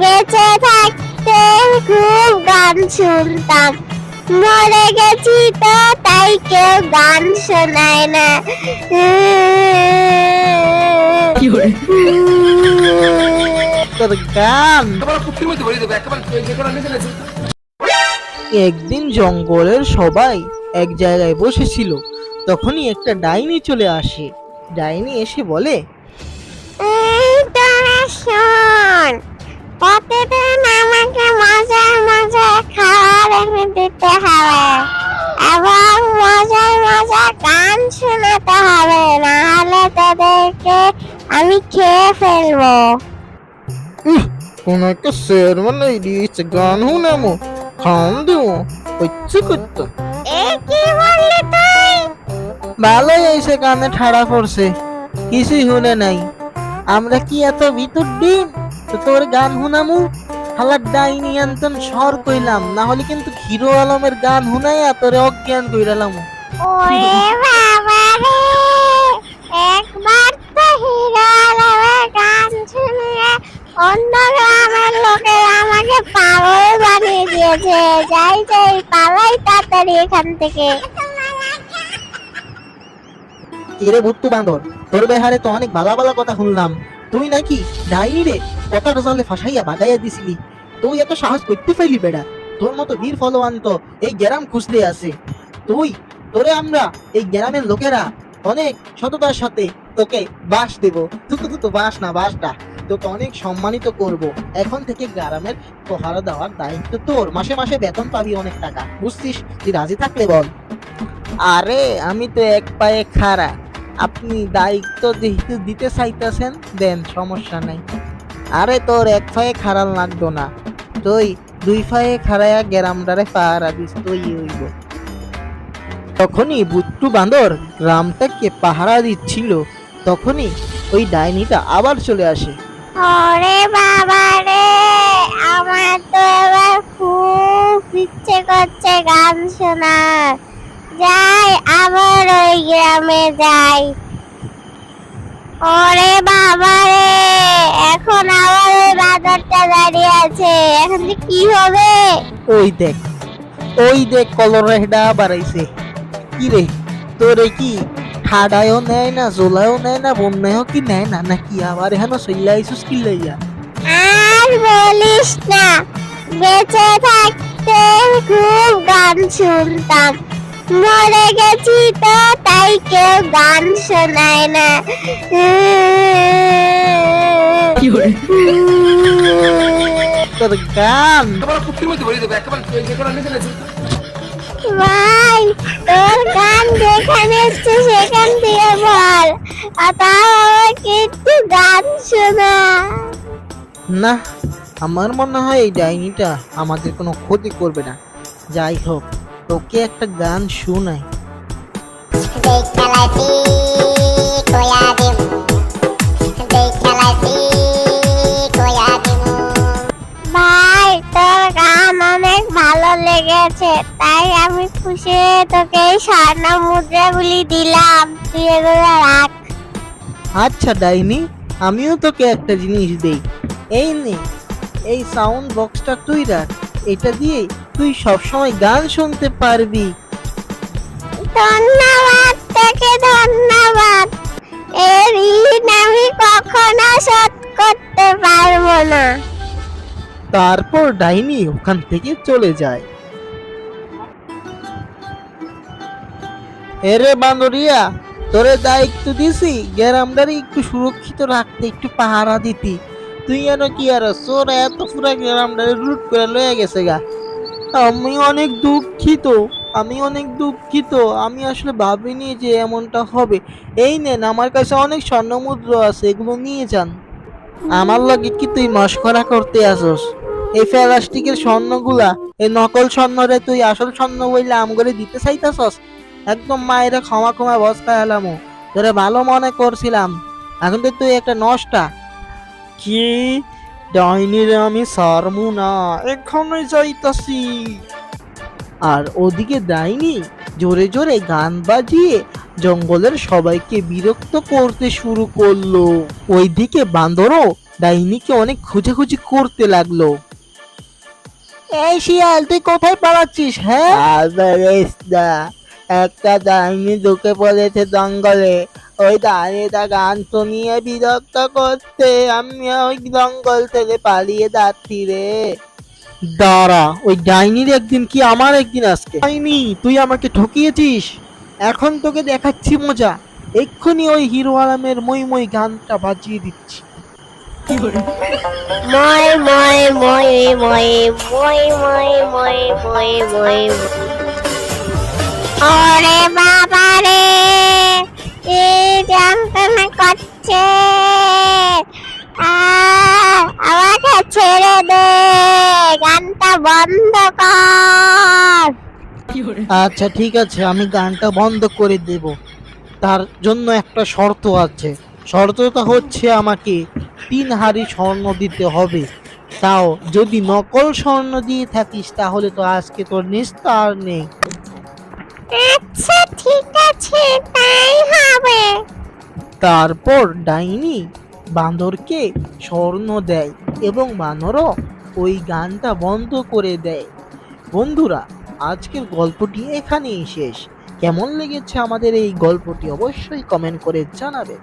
বেঁচে থাকতে খুব গান শুনতাম। মরে গেছি তো তাই কেউ গান শোনায় না। গান। একদিন জঙ্গলের সবাই এক জায়গায় বসেছিল তখনই একটা ডাইনি চলে আসে। ডাইনি এসে বলে তোরা শোন প্রতিদিন আমাকে মজার মজার খাবার এনে দিতে হবে এবং মজার মজার গান শোনাতে হবে নাহলে তোদেরকে আমি খেয়ে ফেলব। শের মানে দিয়েছে গান শুনামো খান দেবো ইচ্ছে করতো। এ কি বললি তুই? ভালোই এসে কানে ঠাড়া পড়ছে কিছুই শুনে নাই। আমরা কি এত ভিতর ডিম তো তোর গান শুনামু? হালার ডাইনি আন্তন সর কইলাম না হলে কিন্তু হিরো আলমের গান শুনাইয়া তোরে অজ্ঞান কইরালাম। ওরে বাবা রে একবার তো হিরো আলমের গান শুনিয়ে অন্য গ্রামের লোকে আমাকে পাগল বানিয়ে দিয়েছে। যাই যাই পালাই তাড়াতাড়ি এখান থেকে। এরে ভুট্টু বান্দর তোর বেহারে তো অনেক ভালো ভালো কথা শুনলাম। তুই নাকি ডাইনি রে? কথা রসালে ফাঁসাইয়া বাগাইয়া দিছিলি। তুই এত সাহস করতে পাইলি বেড়া। তোর মতো বীর ফলোয়ান তো এই গ্রাম খুঁজতে আছে। তুই, তোরে আমরা, এই গ্রামের লোকেরা অনেক সততার সাথে তোকে বাস দেব। তুই তো বাস না বাসটা তোকে অনেক সম্মানিত করব। এখন থেকে গ্রামের পহারা দেওয়ার দায়িত্ব তোর। মাসে মাসে বেতন পাবি অনেক টাকা। বুঝছিস? তুই রাজি থাকলে বল। আরে, আমি তো এক পায়ে খাড়া। আপনি দায়িত্ব দিতে চাইতেছেন, দেন সমস্যা নাই। আরে তোর এক পায়ে খাড়াল লাগতো না। তুই দুই পায়ে খাড়াইয়া গ্রামটারে পাহারা দিস, তুই হইব। তখনই বুট্টু বান্দর গ্রামটাকে পাহারা দিচ্ছিল। তখনই ওই ডাইনিটা আবার চলে আসে। ওরে বাবা রে, আমার তো এবার খুব ইচ্ছে করছে গান শোনার। যাই আবার ওই গ্রামে যাই। ওরে বাবা রে এখন আবার ওই দাঁড়িয়ে আছে এখন যে কি হবে? ওই দেখ ওই দেখ কলরেডা বাড়াইছে। কি রে তোরে কি ঠাডায়ও নেয় না জোলায়ও নেয় না বন্যায়ও কি নেয় না নাকি আবার এখানে আইসুস কি লইয়া? আর বলিস না বেঁচে থাকতে খুব গান শুনতাম। মরে গেছি তো তাই কেউ গান শোনায় না। তোর গান। ভাই তোর গান যেখানে সেখান থেকে বল আর তাও আমাকে একটু গান শোনা। না আমার মনে হয় এই ডাইনিটা আমাদের কোনো ক্ষতি করবে না। যাই হোক। তোকে একটা গান শোনাই। ভাই তোর গান অনেক ভালো লেগেছে তাই আমি খুশি তোকে স্বর্ণ মুদ্রাগুলি দিলাম। তুই এগুলো রাখ। আচ্ছা ডাইনি আমিও তোকে একটা জিনিস দেই। এই নে এই সাউন্ড বক্সটা তুই রাখ এটা দিয়ে তুই সবসময় গান শুনতে পারবি। ধন্যবাদ তোকে ধন্যবাদ। এর ঋণ আমি কখনো শোধ করতে পারব না। তারপর ডাইনি ওখান থেকে চলে যায়। এরে বান্দরিয়া তোরে দায়িত্ব দিছি গ্রামটারে একটু সুরক্ষিত রাখতে একটু পাহারা দিতি। তুই যেন কি আর? চোর এত পুরা গ্রামটারে লুট করে লয়ে গেছে গা। আমি অনেক দুঃখিত, আমি অনেক দুঃখিত, আমি আসলে ভাবিনি যে এমনটা হবে। এই নেন, আমার কাছে অনেক স্বর্ণমুদ্র আছে, এগুলো নিয়ে যান। আমার লগে কি তুই মস্করা করতে আসস? এই প্লাস্টিকের স্বর্ণগুলা, এই নকল স্বর্ণরে তুই আসল স্বর্ণ বইলে আম করে দিতে চাইতাছস? একদম মায়েরা ক্ষমা ক্ষমা বস্তা এলাম, তোরে ভালো মনে করছিলাম। এখন তো তুই একটা নষ্টা। কি? ডাইনিরে আমি সারমু না এখানে যাইতাছি। আর ওদিকে ডাইনি জোরে জোরে গান বাজিয়ে জঙ্গলের সবাইকে বিরক্ত করতে শুরু করল। ওইদিকে বান্দরও ডাইনিকে অনেক খোঁজাখুঁজি করতে লাগল। এই শিয়াল তুই কোথায় পালাচ্ছিস হ্যাঁ? একটা ডাইনি ঢুকে পড়েছে জঙ্গলে। ওই দাঁড়িয়েটা গান শুনিয়ে বিরক্ত করতে আমি ওই জঙ্গল থেকে পালিয়ে যাচ্ছি রে। দাঁড়া ওই ডাইনির একদিন কি আমার একদিন আজকে? ডাইনি তুই আমাকে ঠকিয়েছিস? এখন তোকে দেখাচ্ছি মজা। এক্ষুনি ওই হিরো আলমের মই মই গানটা বাজিয়ে দিচ্ছি। মই মই মই মই মই মই মই মই মই। ওরে বাবা রে দে গানটা বন্ধ কর। আচ্ছা ঠিক আছে আমি গানটা বন্ধ করে দেব। তার জন্য একটা শর্ত আছে। শর্তটা হচ্ছে আমাকে তিন হাড়ি স্বর্ণ দিতে হবে। তাও যদি নকল স্বর্ণ দিয়ে থাকিস তাহলে তো আজকে তোর নিস্তার নেই। আচ্ছা ঠিক আছে তাই হবে। তারপর ডাইনি বাঁদরকে স্বর্ণ দেয় এবং বানরও ওই গানটা বন্ধ করে দেয়। বন্ধুরা, আজকের গল্পটি এখানেই শেষ। কেমন লেগেছে আমাদের এই গল্পটি অবশ্যই কমেন্ট করে জানাবেন।